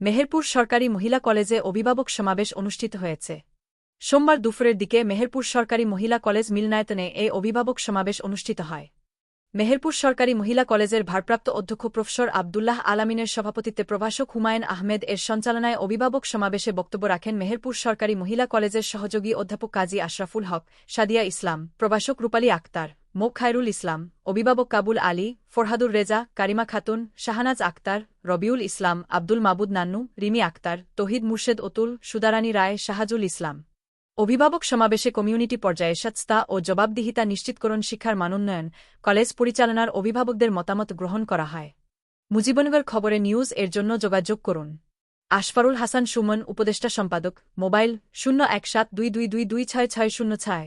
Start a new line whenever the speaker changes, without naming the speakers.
মেহেরপুর সরকারি মহিলা কলেজে অভিভাবক সমাবেশ অনুষ্ঠিত হয়েছে। সোমবার দুপুরের দিকে মেহেরপুর সরকারি মহিলা কলেজ মিলনায়তনে এই অভিভাবক সমাবেশ অনুষ্ঠিত হয়। মেহেরপুর সরকারি মহিলা কলেজের ভারপ্রাপ্ত অধ্যক্ষ প্রফেসর আবদুল্লাহ আলামিনের সভাপতিত্বে প্রভাষক হুমায়ুন আহমেদ এর সঞ্চালনায় অভিভাবক সমাবেশে বক্তব্য রাখেন মেহেরপুর সরকারি মহিলা কলেজের সহযোগী অধ্যাপক কাজী আশরাফুল হক, সাদিয়া ইসলাম, প্রভাষক রূপালী আক্তার। মোক খায়রুল ইসলাম, অভিভাবক কাবুল আলী, ফরহাদুর রেজা, কারিমা খাতুন, শাহানাজ আক্তার, রবিউল ইসলাম, আব্দুল মাবুদ নান্নু, রিমি আক্তার, তহিদ মুর্শেদ অতুল, সুদারানী রায়, শাহাজুল ইসলাম। অভিভাবক সমাবেশে কমিউনিটি পর্যায়ে স্বচ্ছতা ও জবাবদিহিতা নিশ্চিতকরণ শিক্ষার মানোন্নয়ন কলেজ পরিচালনার অভিভাবকদের মতামত গ্রহণ করা হয়। মুজিবনগর খবরে নিউজ এর জন্য যোগাযোগ করুন। আশফারুল হাসান সুমন, উপদেষ্টা সম্পাদক, মোবাইল শূন্য এক সাত দুই দুই দুই দুই ছয় ছয় শূন্য ছয়।